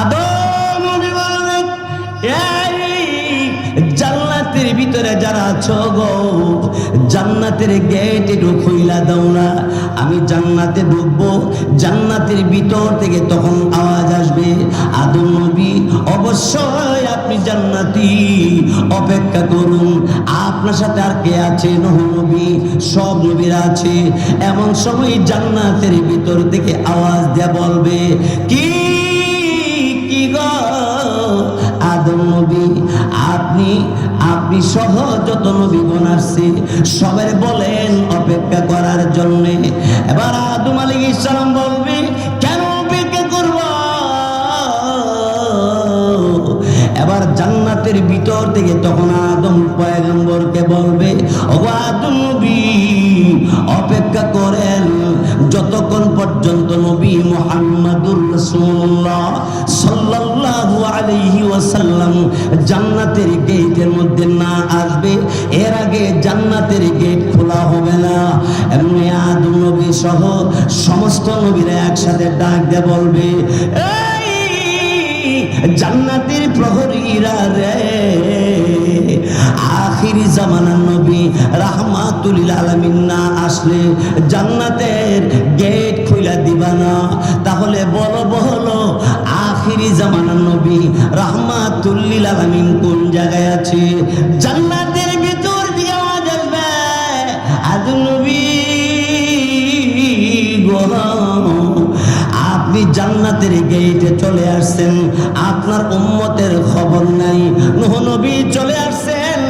আদম জান্নাতের ভিতরে যারা আছো গো, জান্নাতের গেট একটু খুইলা দাও না। আমি জান্নাতে ঢুকবো, জান্নাতের ভিতর থেকে তখন আওয়াজ আসবে, আদম নবী, অবশ্যই আপনি জান্নাতি, অপেক্ষা করুন। আপনার সাথে আর কে আছে? নহ নবী, সব নবীরা আছে। এমন সময় জান্নাতের ভিতর থেকে আওয়াজ দেয়া বলবে, কি আপনি সহ যত নবীগণ আসছে, সবাই বলেন অপেক্ষা করার জন্য। এবার আদম ইসলাম বলবে, কেন অপেক্ষা করব? এবার জান্নাতের ভিতর থেকে তখন আদম পয়গম্বরকে বলবে ও আদম নবী, অপেক্ষা করেন যতক্ষণ পর্যন্ত নবী মোহাম্মদুর সাল্লাল্লাহু আলাইহি ওয়াসাল্লাম জান্নাতের গেটের মধ্যে না আসবে, এর আগে জান্নাতের গেট খোলা হবে না। এমনি আদম নবী সহ সমস্ত নবীরা একসাথে ডাক দিয়ে বলবে জান্নাতের প্রহরীরা রে, আখিরি জামানার নবী রাহমাতুল আলামিন না আসলে জান্নাতের গেট খুইলা দিবা না। তাহলে বলো বলো আখিরি জামানার নবী রাহমাতুল্লিল আলামিন কোন জায়গায় আছে? জান্নাতের ভিতর দিয়ে আওয়াজ আসবে। আদু নবী আপনি জান্নাতের গেটে চলে আসছেন, আপনার উম্মতের খবর নাই। নূহ নবী চলে আসছেন,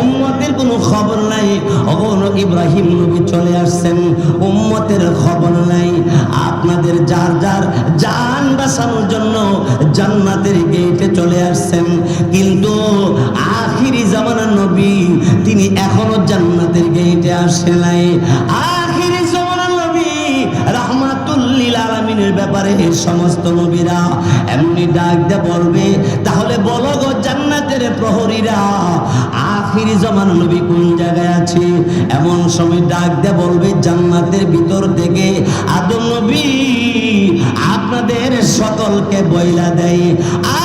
উম্মতের কোনো খবর নাই। অগণ ইব্রাহিম নবী চলে আসছেন, উম্মতের খবর নাই। আপনাদের যার যার জান বাঁচানোর জন্য জান্নাতের গেটে চলে আসছেন। কিন্তু আখিরি জামানার নবী, তিনি এখনও জান্নাতের গেটে আসে নাই। আখিরি নবী ব্যাপারে সমস্ত নবীরা এমনি ডাক দিয়ে বলবে, তাহলে বলো গো জান্নাতের প্রহরীরা, আখিরি নবী কোন জায়গায় আছে? এমন সময় ডাক দিয়ে বলবে, জান্নাতের ভিতর থেকে আদম নবী সকলকে বইলা দেয়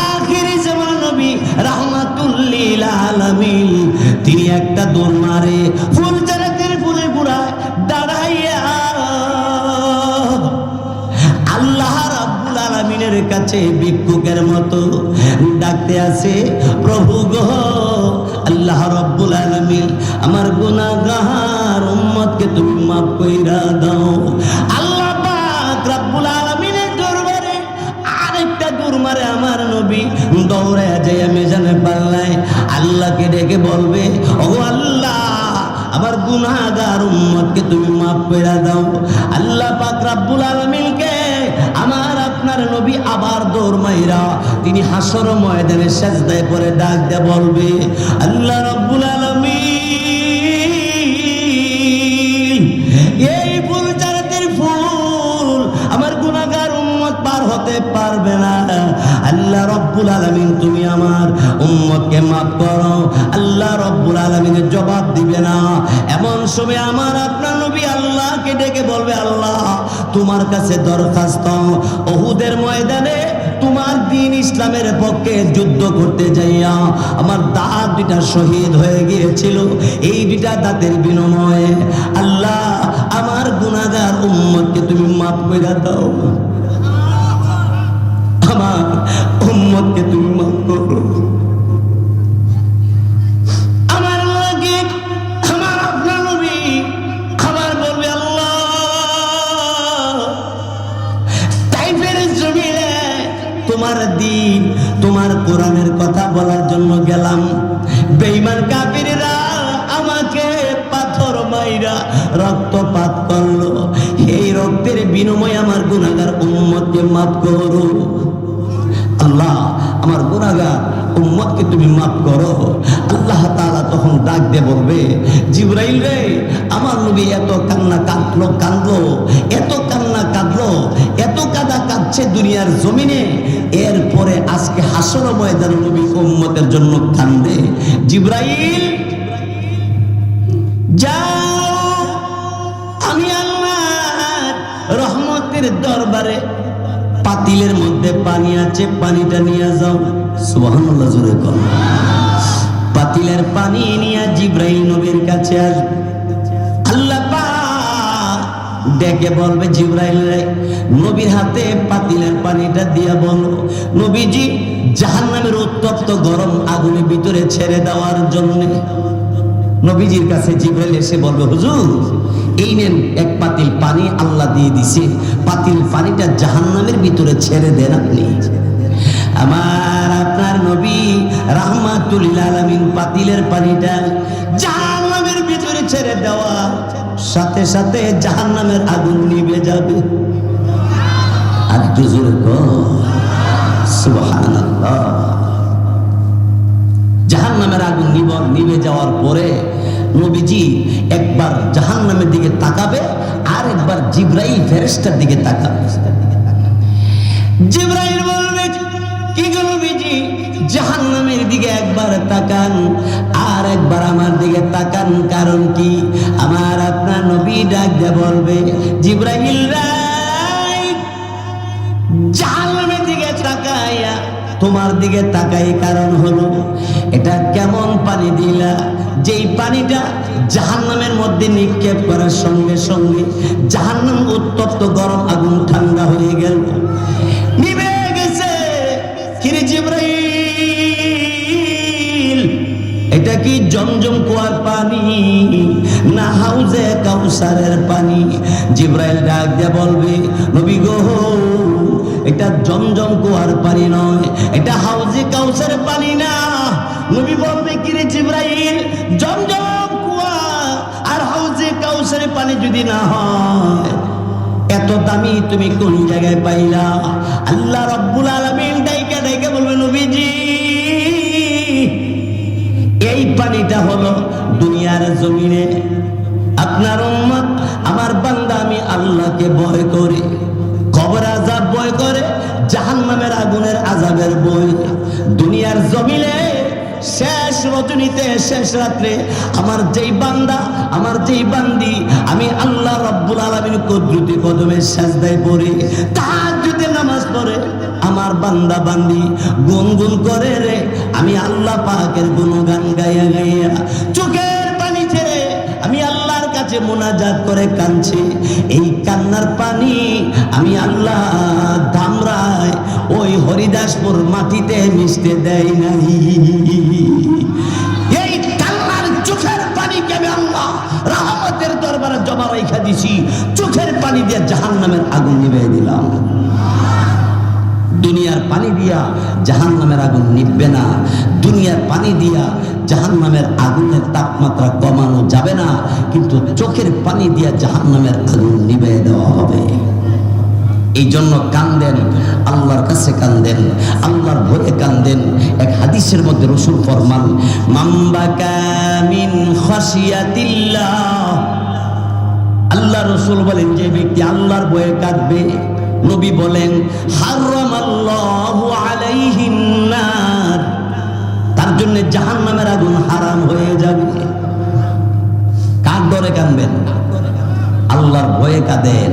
আখিরি জমান নবী রাহমাতুল্লিল আলামিন। তিনি একটা দৌড় মারে, ফুল জানাতের ফুলে গুড়ায় দাঁড়াইয়া। আল্লাহ রাব্বুল আলামিনের কাছে ভিক্ষুকের মতো ডাকতে আছে, প্রভু গো, আল্লাহ রাব্বুল আলামিন, আমার গুনাহগার উম্মতকে তুমি মাফ কইরা দাও। নবী দৌড়ে যায় মেজানে পাল্লায় আল্লাহকে ডেকে বলবে ও আল্লাহ, আমার গুনাহগার উম্মতকে তুমি মাফ করে দাও। আল্লাহ পাক রাব্বুল আলমিনকে আমার আপনার নবী আবার দৌড় মাইরা তিনি হাসর ময়দানে সাজদায় পরে ডাক দিয়ে বলবে, আল্লাহ রাব্বুল আলামিন করো আল্লাহ রব্বুল আলামিনের জবাব দিবে না। এমন সময় আমার আপনার নবী আল্লাহকে ডেকে বলবে, আল্লাহ, তোমার কাছে দরখাস্ত। ওহুদের ময়দানে তোমার দিন ইসলামের পক্ষে যুদ্ধ করতে যাইয়া আমার দাঁত দুটা শহীদ হয়ে গিয়েছিল। এই দুটা দাঁতের বিনিময়ে আল্লাহ, আমার গুনাহগার উম্মতকে তুমি মাফ করে দাও। আমার উম্মতকে তুমি মাফ করো। রক্তপাত করল। এই রক্তের বিনিময়ে আমার গুনাহগার উম্মতকে মাফ করো। আল্লাহ, আমার গুনাহগার উম্মতকে তুমি মাফ করো। আল্লাহ তাআলা তখন ডাক দিয়ে বলবে, জিব্রাইল রে, আমার নবী এত কান্না কাঁদলো কাঁদলো, এত কান্না কাঁদলো, এত কাদা কাঁদছে দুনিয়ার জমিনে। এরপরে আজকে হাসর ময়দান নবী উম্মতের জন্য কান্দে। জিব্রাইল রহমতের দরবারে পাতিলের মধ্যে পানি আছে, পানিটা নিয়ে যাও। সুবহানাল্লাহ, জোরে কর। পাতিলের পানি নিয়ে জিব্রাইল নবীর কাছে আসবে আল্লাহ ডেকে বলবে, জিব্রাইল নবীর হাতে পাতিলের পানিটা দিয়া বলো। নবীজি, জাহান্নামের উত্তপ্ত গরম আগুনের ভিতরে ছেড়ে দেওয়ার জন্য নবীজির কাছে জিব্রাইল এসে বলবে, হুজুর এই নেন এক পাতিল পানি আল্লাহ দিয়ে দিছে। পাতিল পানিটা জাহান্নামের ভিতরে ছেড়ে দেন আপনি। আমার আপনার নবী রাহমাতুল আলামিন পাতিলের পানিটা জাহান্নামের ভিতরে ছেড়ে দেওয়া। সাথে সাথে জাহান্নামের আগুন নিভে যাবে। আর একটু জোরে সুবহানাল্লাহ। জাহান্নামের আগুন নিব নিভে যাওয়ার পরে নবীজি একবার জাহান্নামের দিকে তাকাবে আর একবার জিব্রাইল ফেরেশতার দিকে তাকাবে। জিব্রাইল বলবে, কি গো নবীজি, জাহান্নামের দিকে একবার তাকান আর একবার আমার দিকে তাকান, কারণ কি? আমার আপনার নবী ডাক দিয়ে বলবে, জিব্রাইল রাই, জাহান্নামের দিকে তাকাইয়া তোমার দিকে তাকাই কারণ হলো যেই পানিটা জাহান্নামের মধ্যে নিক্ষেপ করার সঙ্গে সঙ্গে জাহান্নাম উত্তপ্ত গরম আগুন ঠান্ডা হয়ে গেল। নিভে গেছে কিরে জিব্রাইল। এটা কি জমজম কুয়ার পানি না হাউজে কাউসারের পানি? জিব্রাইল ডাক দিয়ে বলবে, নবী গো, এটা জমজম কুয়ার পানি নয়, এটা হাউজে কাউসারের পানি না। নবী বলবে কিরে জিব্রাইল, জমজম কুয়া, আর হাউজে কাউসারের পানি যদি না হয়, এত দামি তুমি কোন জায়গায় পাইলা? আল্লাহ রব্বুল আলামিন বলবে, নবীজি, এই পানিটা হলো দুনিয়ার জমিনে। আপনার উম্মত, আমার বান্দা, আমি আল্লাহকে ভয় করি। শেষ রজনীতে, শেষ রাত্রে আমার যেই বান্দা, আমার যেই বান্দি, আমি আল্লাহ রব্বুল আলমিন কদ্রুতি কদমে সাজদায় পড়ে তার যদি নামাজ পড়ে। আমার বান্দা বান্দি গুনগুন করে রে, আমি আল্লাহ পাকের গুণগান গাইয়া গাইয়া চোখের পানি ছেড়ে আমি আল্লাহর কাছে মোনাজাত করে কাঁদছি। এই কান্নার পানি আমি আল্লাহ ওই হরিদাসপুর মাটিতে মিশতে দেয় নাই। এই চোখের আমি আল্লাহ? রাহমতের দরবারে জমা রেখা দিছি। চোখের পানি দিয়ে জাহান্নামের আগুন নিভিয়ে দিলাম। দুনিয়ার পানি দিয়া জাহান নামের আগুন না। দুনিয়ার পানি দিয়া জাহান নামের আগুনের তাপমাত্রা কমানো যাবে না। কিন্তু চোখের পানি দিয়া জাহান নামের আগুন নিবে দেওয়া হবে। এই জন্য কান্দেন দেন এক হাদিসের মধ্যে রসুল ফরমান আল্লাহ রসুল বলেন, যে ব্যক্তি আল্লাহর বয়ে কাঁদবে, নবী বলেন তার জন্য জাহান নামের আগুন হারাম হয়ে যাবে। কার ডরে কাঁদবেন? আল্লাহর ভয়ে কাঁদেন।